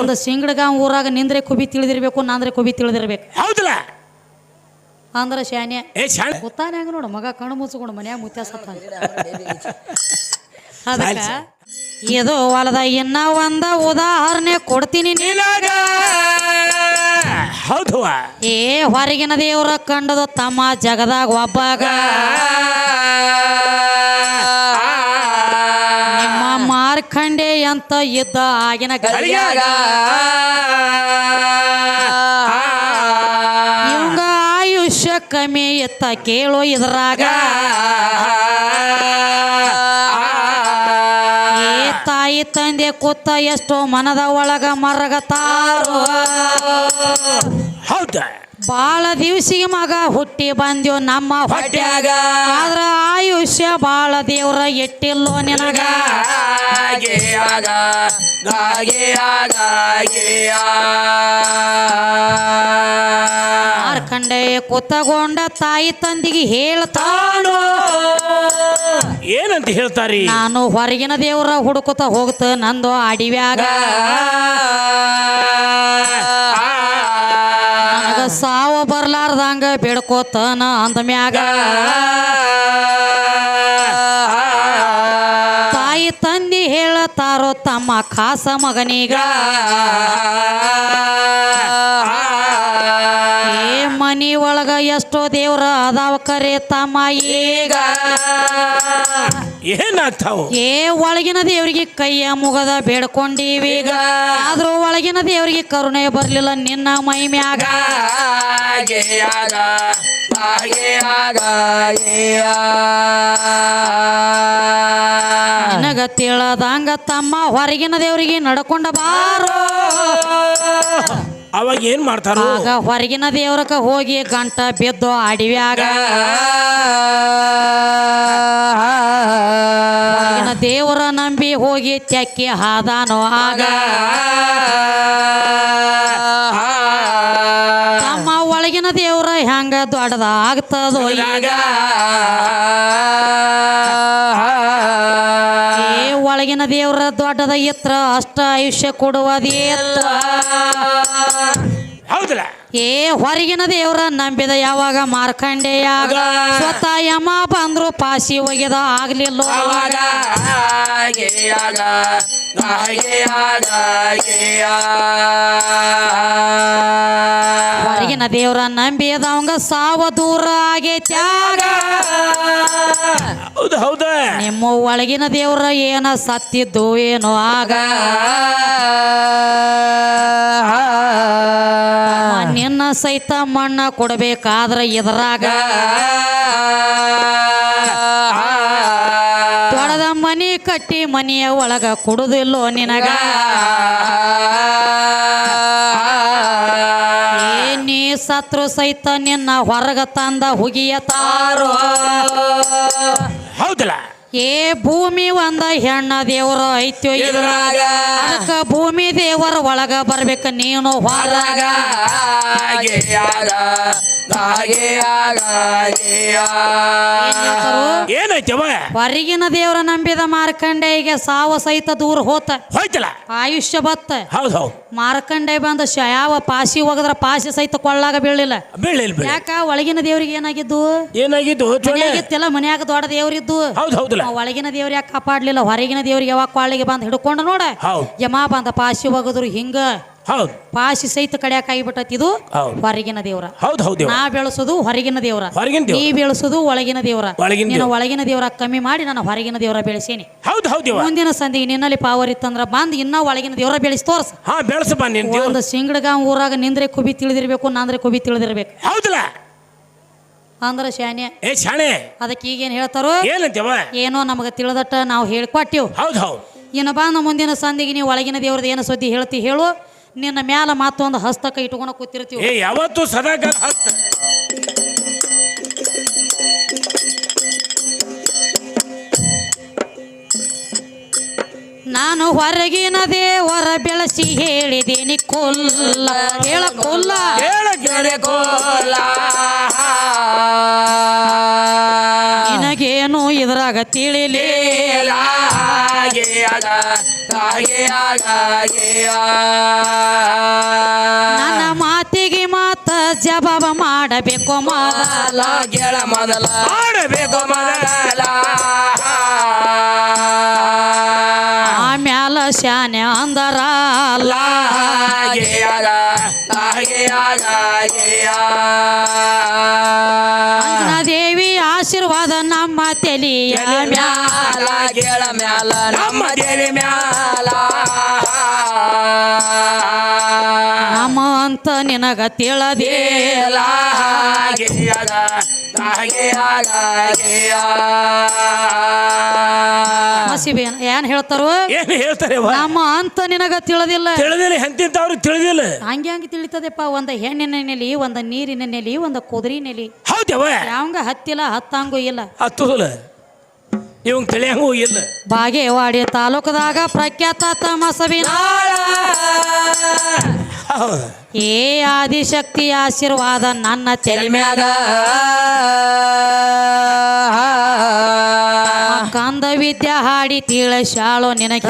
ಒಂದು ಸಿಂಗಡ್ಗ ಊರಾಗ ನಿಂದ್ರೆ ಕುಬಿ ತಿಳಿದಿರ್ಬೇಕು ನಾಂದ್ರೆ ಕುಬಿ ತಿಳಿದಿರ್ಬೇಕು. ಹೌದಲ್ಲ? ಅಂದ್ರೆ ಶಾನ್ಯ. ಏ ಶಾಣೆ ಗೊತ್ತಾನೆ ಹಂಗ ನೋಡು ಮಗ ಕಣ್ಣು ಮುಚ್ಕೊಂಡು ಮನ್ಯಾಗ ಮುತ್ಯ ಸತ್ತ ಅದಕ್ಕ ಇದು ಹೊಲದ ಇನ್ನ ಒಂದ ಉದಾಹರಣೆ ಕೊಡ್ತೀನಿ ನಿನಗ. ಹೌದು ಏ ಹೊರಗಿನ ದೇವ್ರ ಕಂಡದ ತಮ್ಮ ಜಗದಾಗ ಒಬ್ಬಾಗ. ಮಾರ್ಕಂಡೆ ಅಂತ ಇದ್ದ ಆಗಿನ ಗಳಿಯಾಗ ಇವಂಗ ಆಯುಷ್ಯ ಕಮ್ಮಿ ಇತ್ತ ಕೇಳು ಇದ್ರಾಗ ಏ ತಾಯಿ ತಂದೆ ಕೂತ ಎಷ್ಟೋ ಮನದ ಒಳಗ ಮರಗತಾರು ಹೌದ ಬಾಳ ದಿವ್ಸಿಗೆ ಮಗ ಹುಟ್ಟಿ ಬಂದ್ಯೋ ನಮ್ಮ ಹೊಟ್ಟ್ಯಾಗ ಆದ್ರ ಆಯುಷ್ಯ ಬಾಳ ದೇವ್ರ ಎಟ್ಟಿಲ್ಲೋ ನಿನಗ. ಮಾರ್ಕಂಡೆ ಕೂತಗೊಂಡ ತಾಯಿ ತಂದಿಗೆ ಹೇಳ್ತಾನು ಏನಂತ ಹೇಳ್ತಾರಿ? ನಾನು ಹೊರಗಿನ ದೇವ್ರ ಹುಡುಕುತ್ತ ಹೋಗ್ತ ನಂದು ಅಡಿವ್ಯಾಗ. ಸಾವ ಬರ್ಲಾರ್ದಂಗ ಬೇಡ್ಕೋತನ ಅಂದಮ್ಯಾಗ ತಾಯಿ ತಂದಿ ಹೇಳತಾರೋ ತಮ್ಮ ಖಾಸ ಮಗನೀಗ ಮನಿ ಒಳಗ ಎಷ್ಟೋ ದೇವ್ರ ಅದಾವ ಕರೆ ತಮ್ಮ ಈಗ. ಏನಾಗ್ತಾವ? ಏ ಒಳಗಿನ ದೇವರಿಗೆ ಕೈಯ ಮುಗದ ಬೇಡ್ಕೊಂಡೀವೀಗ ಆದ್ರೂ ಒಳಗಿನ ದೇವರಿಗೆ ಕರುಣೆ ಬರ್ಲಿಲ್ಲ ನಿನ್ನ ಮೈ ಮ್ಯಾಗ. ನಿನಗ ತಿಳದಂಗ ತಮ್ಮ ಹೊರಗಿನ ದೇವರಿಗೆ ನಡ್ಕೊಂಡ ಬಾರೋ. ಅವಾಗ ಏನ್ ಮಾಡ್ತಾರ? ಆಗ ಹೊರಗಿನ ದೇವ್ರಕ ಹೋಗಿ ಗಂಟ ಬಿದ್ದು ಅಡಿವ್ಯಾಗ ಹೊರಗಿನ ದೇವರ ನಂಬಿ ಹೋಗಿ ತೆಕ್ಕಿ ಹಾದಾನೋ ಆಗ ತಮ್ಮ ಒಳಗಿನ ದೇವ್ರ ಹೆಂಗ ದೊಡ್ಡದ ಆಗ್ತದೋ ಈಗ? ಒಳಗಿನ ದೇವ್ರ ದೊಡ್ಡದ ಎತ್ತರ ಅಷ್ಟ ಆಯುಷ್ಯ ಕೊಡುವ ಹೌದಲ್ಲ? ಏ ಹೊರಗಿನ ದೇವ್ರ ನಂಬಿದ ಯಾವಾಗ ಮಾರ್ಕಂಡೆಯಾಗ? ಸ್ವತಃ ಯಮ ಬಂದ್ರು ಪಾಸಿ ಒಗೆದ ಆಗ್ಲಿಲ್ಲ? ಹೊರಗಿನ ದೇವ್ರ ನಂಬಿದವಂಗ ಸಾವ ದೂರ ಆಗೈತ್ಯಾಗ ಹೌದು ಹೌದ. ನಿಮ್ಮ ಒಳಗಿನ ದೇವ್ರ ಏನ ಸತ್ತಿದ್ದು ಏನೋ ಆಗ. ಸಹಿತ ಮಣ್ಣ ಕೊಡಬೇಕಾದ್ರೆ ಇದ್ರಾಗ ತೊಡದ ಮನಿ ಕಟ್ಟಿ ಮನೆಯ ಒಳಗ ಕೊಡುದಿಲ್ಲೋ ನಿನಗ? ನೀ ಸತ್ರು ಸಹಿತ ನಿನ್ನ ಹೊರಗ ತಂದ ಹುಗಿಯ ತಾರೋ? ಹೌದಲ್ಲ? ಏ ಭೂಮಿ ಒಂದ ಹೆಣ್ಣ ದೇವ್ರ ಐತ್ಯೋ ಇದ್ರಾಗ ಅದಕ್ಕ ಭೂಮಿ ದೇವರ ಒಳಗ ಬರ್ಬೇಕ ನೀನು ಹೊರಗ ಹೊರಗಿನ ದೇವರ ನಂಬಿದ ಮಾರ್ಕಂಡೆಗೆ ಸಾವ ಸಹಿತ ದೂರ ಹೋತ. ಹೋಯ್ತಲ್ಲ? ಆಯುಷ್ಯ ಬತ್ತ. ಹೌದು ಹೌದು. ಮಾರ್ಕಂಡೆ ಬಂದ ಶ ಯಾವ ಪಾಸಿ ಹೋಗದ್ರ ಪಾಸಿ ಸಹಿತ ಕೊಳ್ಳಾಗ ಬೀಳಿಲ್ಲ. ಬೀಳಿಲ್ಲ ಯಾಕ? ಒಳಗಿನ ದೇವ್ರಿಗೆ ಏನಾಗಿದ್ದು? ಏನಾಗಿದ್ದು? ಮನ್ಯಾಗ ದೊಡ್ಡ ದೇವ್ರಿದ್ದು. ಹೌದು ಹೌದಲ್ಲ. ಆ ಒಳಗಿನ ದೇವ್ರ ಯಾಕೆ ಕಾಪಾಡ್ಲಿಲ್ಲ? ಹೊರಗಿನ ದೇವ್ರಿಗೆ ಯಾವಾಗ ಕಾಳಿಗೆ ಬಂದು ಹಿಡ್ಕೊಂಡು ನೋಡ. ಯಮ ಬಂದ ಪಾಶಿ ಹೋಗದ್ರು ಹಿಂಗ. ಹೌದು. ಪಾಶಿ ಸಹಿತ ಕಡ್ಯಾಕ ಆಗಿಬಿಟ್ಟತಿ ಇದು. ಹೊರಗಿನ ದೇವ್ರ. ಹೌದು ಹೌದು ನಾ ಬೆಳೆಸೋದು ಹೊರಗಿನ ದೇವ್ರ. ಹೊರಗಿನ. ನೀ ಬೆಳೆಸೋದು ಒಳಗಿನ ದೇವ್ರ. ಒಳಗಿನ ನೀನು ಒಳಗಿನ ದೇವ್ರ ಕಮ್ಮಿ ಮಾಡಿ ನಾನು ಹೊರಗಿನ ದೇವ್ರ ಬೆಳೆಸೇನಿ. ಹೌದು ಹೌದು ಮುಂದಿನ ಸಂದಿಗೆ ನಿನ್ನಲ್ಲಿ ಪಾವರ್ ಇತ್ತಂದ್ರ ಬಂದ್ ಇನ್ನ ಒಳಗಿನ ದೇವ್ರ ಬೆಳೆಸಿ ತೋರ್ಸ. ಹಾ ಬೆಳೆಸ ನಿನ್ ದೇವ್ರು ಒಂದು ಸಿಂಗಡಗಾಂವ್ ಊರಾಗ ನಿಂದ್ರೆ ಕುಬಿ ತಿಳಿದಿರ್ಬೇಕು ನಾಂದ್ರೆ ಕುಬಿ ತಿಳಿದಿರ್ಬೇಕು. ಹೌದಲ್ಲ? ಅಂದ್ರ ಶಾನೆ ಏ ಶಾಣೆ. ಅದಕ್ಕೆ ಈಗೇನ್ ಹೇಳ್ತಾರೋ? ಏನಂತೇವ ಏನೋ ನಮಗೆ ತಿಳಿದಟ್ಟ ನಾವು ಹೇಳ್ಕೊಟ್ಟಿವ್. ಹೌದು ಹೌದು. ಇನ್ನು ನಮ್ಮ ಮುಂದಿನ ಸಂದಿಗೆ ನೀವು ಒಳಗಿನ ದೇವ್ರದ್ದು ಏನು ಸುದ್ದಿ ಹೇಳ್ತಿ ಹೇಳು. ನಿನ್ನ ಮ್ಯಾಲ ಮತ್ತೊಂದು ಹಸ್ತಕ ಇಟ್ಕೊಂಡು ಕೂತಿರ್ತೀವಿ. ಏ ಯಾವತ್ತು ಸದಾಕಾಲ ಹಸ್ತ. ನಾನು ಹೊರಗಿನ ದೇವರ ಬೆಳೆಸಿ ಹೇಳಿದೇನಿ ಕೊಲ್ಲ. ಹೇಳ ಕೊಲ್ಲ. ಹೇಳ ಕೋಲ ಇದ್ರಾಗ ತಿಳಿಲಿ ನನ್ನ ಮಾತಿಗೆ ಮಾತ ಜವಾಬ ಮಾಡಬೇಕು ಮಾಲ ಗೆಳ ಮೊದಲ. ಮಾಡಬೇಕು ಮೊದಲ. ಆಮ್ಯಾಲ ಶಾನೆ ಅಂದರ. ದೇವಿ ಆಶೀರ್ವಾದ ನಮ್ಮ ತೆಲಿಯ ಮ್ಯಾಲ ಗೆಳ ಮ್ಯಾಲ ನಮ್ಮ ದೇವಿ ಮ್ಯಾಲ. ನಮ್ಮ ಅಂತ ನಿನಗ ತಿಳದೇ ಲಾಗೆಯಾಗ ಲಾಗೆಯಾಗ ಮಸಿಬಿ ಏನ್ ಹೇಳ್ತಾರ? ಏನು ಹೇಳ್ತಾರೆ ಅವ್ವ? ನಮ್ಮ ಅಂತ ನಿನಗ ತಿಳಿದಿಲ್ಲ. ತಿಳಿದಿಲ್ಲ ಎಂತಿಂತವ್ರು ತಿಳಿದಿಲ್ಲ. ಹಂಗೆ ಹಂಗೆ ತಿಳಿತದೆಪ್ಪ. ಒಂದ ಹೆಣ್ಣಿನ ನೆಲಿ ಒಂದ ನೀರಿನ ನೆಲಿ ಒಂದ ಕುದುರಿ ನೆಲಿ. ಹೌದವ ಯಾವಂಗ ಹತ್ತಿಲ್ಲ ಹತ್ತಂಗೂ ಇಲ್ಲ. ಹತ್ತುದಿಲ್ಲ. ಇವಂಗ್ ತಿಳಿಯಂಗೂ ಇಲ್ಲ. ಬಾಗೇವಾಡಿ ತಾಲೂಕದಾಗ ಪ್ರಖ್ಯಾತ ಮಸಬಿನ ಹೌದು. ಏ ಆದಿಶಕ್ತಿ ಆಶೀರ್ವಾದ ನನ್ನ ತೆಲಿ ಮ್ಯಾಗ. ಕಂದ ವಿದ್ಯಾ ಹಾಡಿ ತಿಳಿಸಾಳೋ ನಿನಗೆ.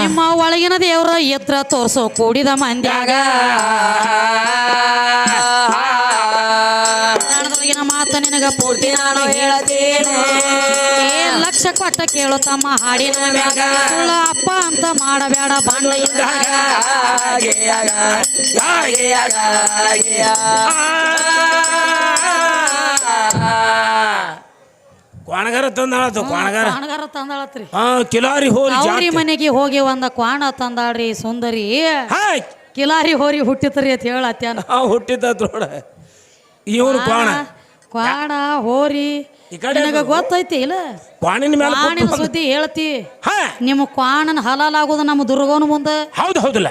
ನಿಮ್ಮ ಒಳಗಿನ ದೇವ್ರ ಎತ್ರ ತೋರ್ಸೋ ಕೂಡಿದ ಮಂದ್ಯಾಗ. ಕನ್ನಡದೊಳಗಿನ ಮಾತು ನಿನಗ ಪೂರ್ತಿ ನಾನು ಹೇಳತೇನೆ. ಲಕ್ಷ ಕೊಟ್ಟ ಕೇಳು ತಮ್ಮ ಹಾಡಿನ ಅಪ್ಪ ಅಂತ ಮಾಡಬೇಡ ಬಾಂಡ ಇದ್ದಾಗ ಕ್ವಾಣಗಾರ ತಂದಾಳತ್ತು ಕ್ವಾಣಗಾರ. ಕ್ವಾಣಗಾರ ತಂದಾಳತ್ರಿ. ಹಾ ಕಿಲಾರಿ ಹೋಲಿ ಅವ್ರಿ ಜಾತ್ರೆ. ಮನೆಗೆ ಹೋಗಿ ಒಂದ ಕ್ವಾಣ ತಂದಾಳ್ರಿ ಸುಂದರಿ. ಹಾಯ್ ಕಿಲಾರಿ ಹೋರಿ ಹುಟ್ಟಿತ್ರಿ ಅಂತ ಹೇಳತ್ಯಾನ. ಹಾ ಹುಟ್ಟಿದ್ದ ನೋಡ. ಇವ್ರು ಕ್ವಾಣ. ಕ್ವಾಣ ಹೋರಿ. ಈ ಕಡೆ ನಿನಗ ಗೊತ್ತೈತಿ ಇಲ್ಲ? ಕ್ವಾಣಿನ ಮೇಲೆ ಕ್ವಾಣಿನ ಸುದ್ದಿ ಹೇಳ್ತಿ. ಹಾ! ನಿಮ್ಮ ಕ್ವಾಣನ ಹಲಾಲಾಗೋದು ನಮ್ಮ ದುರ್ಗೋನ ಮುಂದೆ? ಹೌದು ಹೌದಲ್ಲ.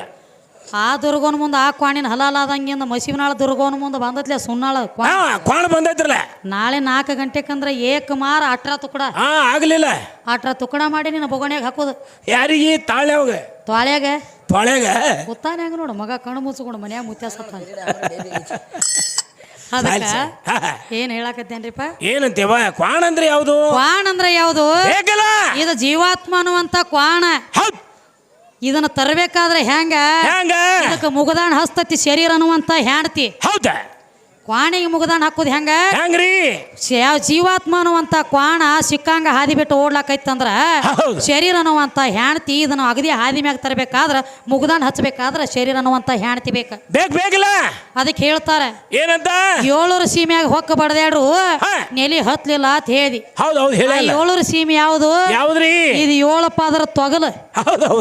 ಆ ದುರ್ಗೋನ ಮುಂದೆ ಆ ಕ್ವಾಣಿನ ಹಲಾಲಾದಂಗಿಂದ ಮಸೀಬನಾಳ ದುರ್ಗೋನ ಮುಂದೆ ಬಂದತ್ಲೆ ಸುನ್ನಾಳ ಕ್ವಾ ಬಂದೈತ್ರಲ್ಲ. ನಾಳೆ ನಾಲ್ಕು ಗಂಟೆಕಂದ್ರೆ ಏಕ್ ಮಾರ ಅಟ್ರ ತುಕಡ. ಹಾ ಆಗ್ಲಿಲ್ಲ. ಅಟ್ರ ತುಕಡ ಮಾಡಿ ನಿನ್ನ ಬೊಗಣ್ಯಾಗ ಹಾಕೋದು. ಯಾರಿಗೆ? ತಾಳೆ ಅವಾಗ. ತ್ವಾಳ್ಯಾಗ ತೊಳೆಗ ಗೊತ್ತಾನೆ ಹಂಗ ನೋಡು ಮಗ ಕಣ್ಣು ಮುಚ್ಕೊಂಡು ಮನ್ಯಾಗ ಮುತ್ಯ ಸತ್ತ ಅದಕ್ಕ. ಏನ್ ಹೇಳಕತ್ತೇನ್ರಿಪ ಏನಂತೇವ ಕ್ವಾಣ ಅಂದ್ರೆ ಯಾವುದು? ಕ್ವಾಣ ಅಂದ್ರೆ ಯಾವುದು? ಬೇಕಲ್ಲ. ಇದು ಜೀವಾತ್ಮ ಅನ್ನುವಂತ ಕ್ವಾಣ. ಹೌದ್. ಇದನ್ನ ತರಬೇಕಾದ್ರೆ ಹೆಂಗ? ಹೆಂಗ? ಇದಕ್ಕೆ ಮುಗದಾಣ ಹಸ್ತತಿ ಶರೀರ ಅನ್ನುವಂತ ಹೆಂಡತಿ. ಹೌದ? ಕ್ವಾಣಿಗೆ ಮುಗದಾನ ಹಾಕೋದು ಹೆಂಗ? ಹೆಂಗ್ರಿ? ಶ- ಯಾವ ಜೀವಾತ್ಮ ಅನ್ನುವಂತ ಕ್ವಾಣ ಸಿಕ್ಕಂಗ ಹಾದಿ ಬಿಟ್ಟು ಓಡ್ಲಾಕೈತಂದ್ರ ಶರೀರ ಅನ್ನುವಂತ ಹೆಣ್ತಿ ಇದನ್ನ ಅಗದಿ ಹಾದಿ ಮ್ಯಾಗ ತರಬೇಕಾದ್ರ ಮುಗದಾನ ಹಚ್ಚಬೇಕಾದ್ರ ಶರೀರ ಅನ್ನುವಂತ ಹೆಣ್ತಿ ಬೇಕ. ಬೇಕ್ ಬೇಕಲ್ಲ? ಅದಕ್ಕೆ ಹೇಳ್ತಾರೆ ಏನಂತ? ಏಳೂರು ಸೀಮೆಯಾಗ ಹೊಕ್ಕ ಬಡದ್ಯಾಡ್ರು. ನೆಲಿ ಹತ್ಲಿಲ್ಲ ಅಂತ ಹೇಳಿ. ಹೌದು ಏಳೂರು ಸೀಮೆ ಯಾವುದು ಯಾವ್ದ್ರಿ? ಇದು ಏಳಪ್ಪ ಅದರ ತೊಗಲು.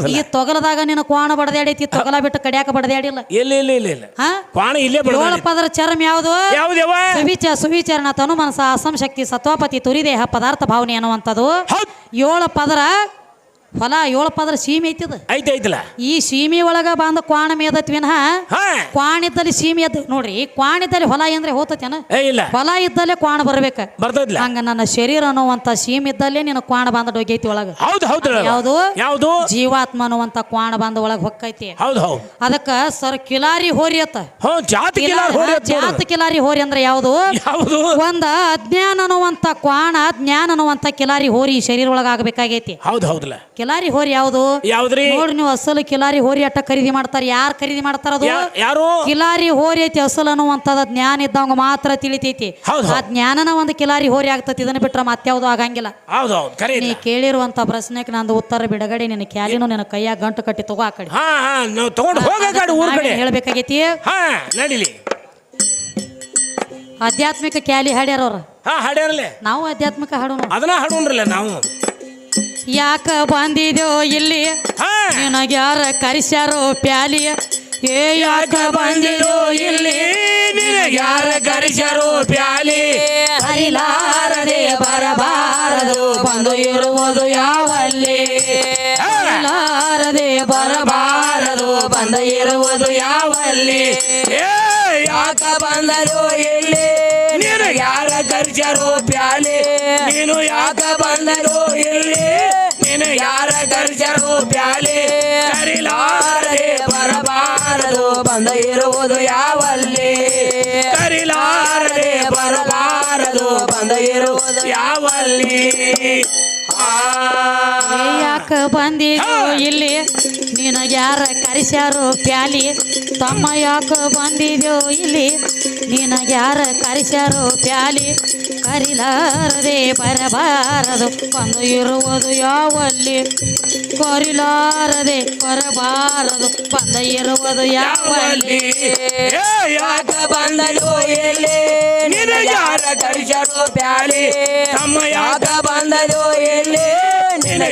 ಈ ತೊಗಲದಾಗ ನಿನ್ನ ಕ್ವಾಣ ಬಡದ್ಯಾಡೈತಿ ತೊಗಲ ಬಿಟ್ಟು ಕಡಿಯಾಕ ಬಡದ್ಯಾಡಿಲ್ಲ. ಇಲ್ಲ ಇಲ್ಲ ಇಲ್ಲ ಇಲ್ಲ ಕ್ವಾಣ ಇಲ್ಲೇ ಬಡ ಏಳಪ್ಪ ಅದರ ಚರ್ಮ ಯಾವುದು? ಯಾವ್ದೇವ ಸುವಿಚ ಸುವಿಚಾರಣ ತನು ಮನಸ ಅಸಂ ಶಕ್ತಿ ಸತ್ವಪತಿ ತುರಿದೇಹ ಪದಾರ್ಥ ಭಾವನೆ ಅನ್ನುವಂಥದ್ದು. ಏಳು ಪದರ ಹೊಲ ಏಳಪ್ಪ ಅಂದ್ರೆ ಸೀಮೆ ಐತಿದ. ಐತೆ ಐತಲ್ಲ? ಈ ಸೀಮೆ ಒಳಗ ಬಂದ ಕ್ವಾಣ ಮೇದತ್ ವಿನಃ ಕ್ವಾಣ ಇದ್ದಲ್ಲಿ ಸೀಮೆ ಎದ್ದು ನೋಡ್ರಿ ಕ್ವಾಣ ಇದ್ದಲ್ಲಿ ಹೊಲ ಅಂದ್ರೆ ಹೋತತೇನ? ಇಲ್ಲ. ಹೊಲ ಇದ್ದಲ್ಲೇ ಕ್ವಾಣ ಬರ್ಬೇಕ. ಬರ್ತೈತ್ಲ ಹಂಗ ನನ್ನ ಶರೀರ ಅನ್ನುವಂತ ಸೀಮೆ ಇದ್ದಲ್ಲೇ ನಿನ್ನ ಕ್ವಾಣ ಬಂದ ಡೊಗೈತಿ ಒಳಗ. ಹೌದು ಹೌದು ಯಾವುದು? ಯಾವುದು? ಜೀವಾತ್ಮ ಅನ್ನುವಂತ ಕ್ವಾಣ ಬಂದ ಒಳಗ ಹೊಕ್ಕೈತಿ. ಹೌದು ಹೌದು. ಅದಕ್ಕ ಸರ್ ಕಿಲಾರಿ ಹೋರಿ ಅತ್ತ. ಜಾತಿ ಕಿಲಾರ ಹೋರಿ. ಜಾತ ಕಿಲಾರಿ ಹೋರಿ ಅಂದ್ರೆ ಯಾವುದು? ಯಾವುದು? ಒಂದ ಅಜ್ಞಾನ ಅನ್ನುವಂತ ಕ್ವಾಣ ಜ್ಞಾನ ಅನ್ನುವಂತ ಕಿಲಾರಿ ಹೋರಿ ಶರೀರ ಒಳಗ ಆಗ್ಬೇಕಾಗೈತಿ. ಹೌದು ಹೌದಲ್ಲ. ಕಿಲಾರಿ ಹೋರಿ ಯಾವುದು? ಯಾವ್ದ್ರಿ? ನೋಡ್ರಿ ನೀವು ಅಸಲು ಕಿಲಾರಿ ಹೋರಿ ಅಟ್ಟ ಖರೀದಿ ಮಾಡ್ತಾರ. ಯಾರು ಖರೀದಿ ಮಾಡ್ತಾರ ಅದು? ಯಾರು? ಕಿಲಾರಿ ಹೋರಿ ಐತಿ ಅಸಲು ಅನ್ನುವಂಥದ್ದು ಜ್ಞಾನ ಇದ್ದವಂಗ ಮಾತ್ರ ತಿಳಿತೈತಿ. ಆ ಜ್ಞಾನನ ಒಂದು ಕಿಲಾರಿ ಹೋರಿ ಆಗ್ತತಿ ಇದನ್ನ ಬಿಟ್ರೆ ಮತ್ಯಾವುದು ಆಗಂಗಿಲ್ಲ. ನೀ ಕೇಳಿರುವಂತ ಪ್ರಶ್ನೆಗೆ ನಂದು ಉತ್ತರ ಬಿಡಗಡೆ ನಿನ್ನ ಕ್ಯಾಲಿನೂ ನಿನ್ನ ಕೈಯಾಗ ಗಂಟು ಕಟ್ಟಿ ತಗೋ ಆ ಕಡೆ. ಹಾ ಹಾ ನಾವು ತಗೊಂಡು ಹೋಗ ಕಡೆ ಊರ್ ಕಡೆ. ಹೇಳ್ಬೇಕಾಗೈತಿ? ಆಧ್ಯಾತ್ಮಿಕ ಕ್ಯಾಲಿ ಹಾಡ್ಯಾರ ಅವ್ರ. ಹಾ ಹಾಡ್ಯಾರಲ್ಲೇ ನಾವು ಆಧ್ಯಾತ್ಮಿಕ ಹಾಡೋಣ ಅದನ್ನ ಹಾಡೋಣ್ರಲ್ಲ ನಾವು. ಯಾಕ ಬಂದಿದ್ಯೋ ಇಲ್ಲಿ? ನಿನಗೆ ನಿನಗ್ಯಾರ ಕರಿಸ್ಯಾರೋ ಪ್ಯಾಲಿ? ಏ ಯಾಕ ಬಂದಿದ್ಯೋ ಇಲ್ಲಿ? ನಿನಗೆ ಯಾರ ಕರಿಸ್ಯಾರೋ ಪ್ಯಾಲಿ? ಹರಿಲಾರದೆ ಬರಬಾರದು ಬಂದು ಇರುವುದು ಯಾವಲ್ಲಿ? ಹರಿಲಾರದೆ ಬರಬಾರದು ಬಂದು ಇರುವುದು ಯಾವಲ್ಲಿ? ಏ ಯಾಕ ಬಂದರು ಇಲ್ಲಿ? ನೀನು ಯಾರ ಕರಿಸ್ಯಾರೋ ಪ್ಯಾಲಿ? ನೀನು ಯಾಕ ಕರಿಸ್ಯಾರೋ ಪ್ಯಾಲಿ. ಕರಿಲಾರದೆ ಬರಬಾರದು. ಬಂದ ಇರುವುದು ಯಾವಲ್ಲಿ? ಕರಿಲಾರದೆ ಬರಬಾರದು. ಬಂದ ಇರುವುದು ಯಾವಲ್ಲಿ? ಯಾಕ ಬಂದಿದ್ದು ಇಲ್ಲಿ? ನಿನಗ್ಯಾರ ಕರೆಸ್ಯಾರು ಪ್ಯಾಲಿ? ತಮ್ಮ ಯಾಕ ಬಂದಿದ್ಯೋ ಇಲ್ಲಿ? ನಿನಗ್ಯಾರ ಕರೆಸ್ಯಾರು ಪ್ಯಾಲಿ? ಕರಿಲಾರದೆ ಬರಬಾರದು. ಬಂದು ಇರುವುದು ಯಾವಲ್ಲಿ ಕೊರಿಲಾರದೆ ಬರಬಾರದು ಬಂದ ಇರುವುದು ಯಾವಲ್ಲಿ? ಯಾಕ ಬಂದಲು ಎಲ್ಲಿ? ನಿನಗಾರ ಕಳಿಸರು ಪ್ಯಾಲಿ ತಮ್ಮ ಯಾಕ ಬಂದಲು ಎಲ್ಲಿ?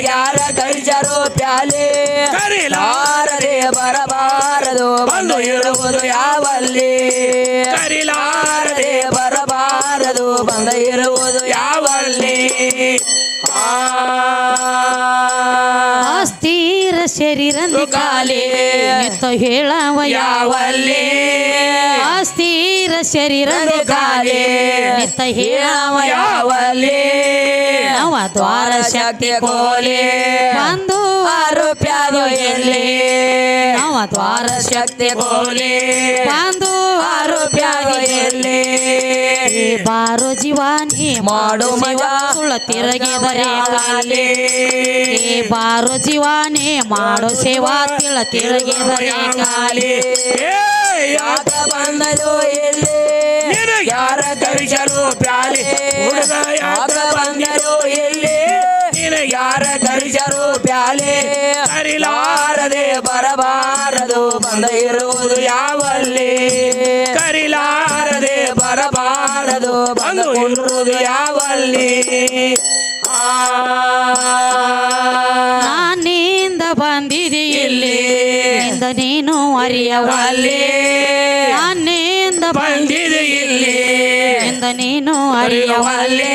ಯಾರ ಕಳಿಸರು ಪ್ಯಾಲಿ ಕರಿಲಾರದೆ ಲಾರದೆ ಬರಬಾರದು ಬಂದು ಇರುವುದು ಯಾವಲ್ಲಿ? ಕರಿಲಾರದೆ ಬರಬಾರದು ಬಂದ ಇರುವುದು ಯಾವಲ್ಲಿ? ಆ ಅಸ್ಥಿರ ಕಾಲೇ. ನಿತ್ತ ಹೇಳವ ಯಾವಲ್ಲಿ. ಅಸ್ಥಿರ ಶರೀರಂದಿ ಖಾಲಿ. ನಿತ್ತ ಹೇಳವ ದ್ವಾರ ಶಕ್ತಿ ಕೋಲಿ. ಬಂದು ಆರೋಪ್ಯಾದು ಎಲ್ಲಿ? ಅವ ದ್ವಾರ ಶಕ್ತಿ ಕೋಲಿ. ಬಂದು ಆರೋಪ್ಯಾದು ಎಲ್ಲಿ? ಬಾರು ಜೀವಾನಿ ಮಾಡು ಸುಳ್ಳ ತಿರುಗಿದರೆ ಕಾಲಿ ಬಾರು ಜೀವಾನಿ ಮಾಡು ಸೇವಾ. ತಿಳ ತಿರುಗಿದರೆ ಕಾಲಿ ಯಾಕ ಬಂದಲು ಎಲ್ಲಿ? ನಿನಗ ಯಾರ ಕರಿಸಲು ಪ್ಯಾಲಿ ಹುಡುಗ ಯಾಕ ಬಂದರು ಎಲ್ಲಿ? ನಿನಗ ಯಾರ ಕರಿಸರು ಪ್ಯಾಲೆ ಕರಿಲಾರದೆ ಬರಬಾರದು ಬಂದ ಇರುವುದು ಯಾವಲ್ಲಿ? ಕರಿಲಾರದೆ ಬರಬಾರದು ಬಂದು ಇರುವುದು ಯಾವಲ್ಲಿ? ಆ. ನಾನಿಂದ ಬಂದಿದೆ ಇಲ್ಲಿ. ನಿಂದ ನೀನು ಅರಿಯವಲ್ಲಿ ಬಂದಿದೆ ಇಲ್ಲಿ. ನಿಂದ ನೀನು ಅರಿಯವಲ್ಲಿ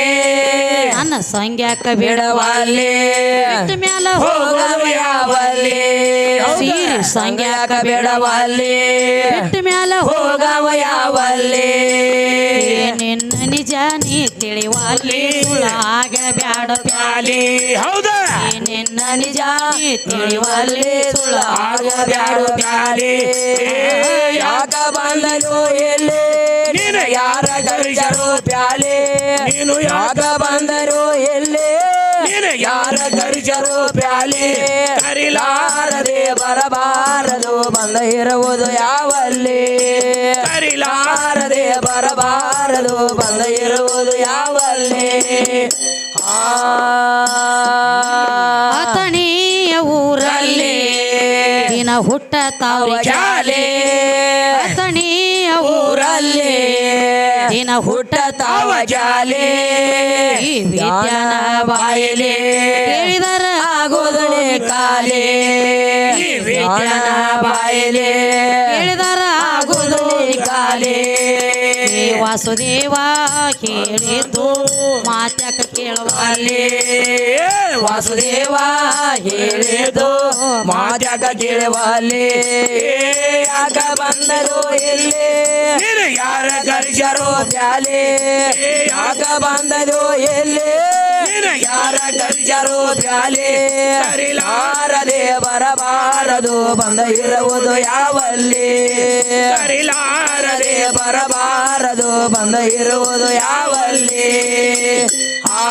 ನನ್ನ ಸಂಗ್ಯಾಕ ಬಿಡವಲ್ಲಿ ಬಿಟ್ಟ ಮ್ಯಾಲ ಹೋಗವಯಾವಲ್ಲೇ ಯಾವಲ್ಲಿ ಸೀರೆ ಸಂಗ್ಯಾಕ ಬಿಡವಲ್ಲಿ ಬಿಟ್ಟ ಮ್ಯಾಲ ಹೋಗವ ಯಾವಲ್ಲಿ ನಿನ್ನ ನಿಜ ನೀ ತಿಳಿವಲ್ಲಿ ಸುಳ್ಳಾಗ ಬ್ಯಾಡ ಪ್ಯಾಲಿ. ಹೌದಾ? ನಿನ್ನ ನಿಜ ನೀ ತಿಳಿವಲ್ಲಿ ಸುಳ್ಳಾಗ ಆಗಬ್ಯಾಡು ಪ್ಯಾಲೆ ಯಾಕ ಬಂದನು ಎಲ್ಲಿ? ನೀನು ಯಾರ ಗರಿಜರು ಪ್ಯಾಲೆ? ನೀನು ಯಾಕ ಬಂದರು ಎಲ್ಲಿ? ನೀನು ಯಾರ ಗರಿಜರು ಪ್ಯಾಲಿ? ಕರಿಲಾರದೆ ಬರಬಾರದು ಬಂದ ಇರುವುದು ಯಾವಲ್ಲಿ? ಕರಿಲಾರದೆ ಬರಬಾರದು ಬಂದ ಅತಣಿಯ ಊರಲ್ಲಿ ದಿನ ಹುಟ್ಟ ತಾವು ಜಾಲೆ. ಅತಣಿಯ ಊರಲ್ಲಿ ದಿನ ಹುಟ್ಟ ತಾವ ಜಾಲೆ. ಈ ವಿದ್ಯಾನ ಬಾಯಲೆ. ಕೇಳಿದರ ಆಗೋದನೆ ಕಾಲೆ. ಈ ವಿದ್ಯಾನ ಬಾಯಲೆ. ಕೇಳಿದರ ಆಗೋದನೆ ಕಾಲೆ. ವಾಸುದೇವ ಕೇಳಿದ್ದು ಮಾತ್ಯಾಕ ಕೇಳುವ ಅಲ್ಲಿ. ವಾಸುದೇವ ಹೇಳಿದು ಮಾಜಕ ಕೇಳುವಲ್ಲಿ ಯಾಕ ಬಂದರು ಇಲ್ಲಿ ಯಾರ ಕರಿಸರು ಜಾಲಿ ಯಾಕ ಬಂದರು ಎಲ್ಲಿ? ನೀನು ಯಾರ ಕರಿಸರು ಜಾಲಿ ಕರಿಲಾರದೆ ಬರಬಾರದು ಬಂದ ಇರುವುದು ಯಾವಲ್ಲಿ? ಬರಬಾರದು ಬಂದ ಇರುವುದು ಯಾವಲ್ಲಿ? ಆ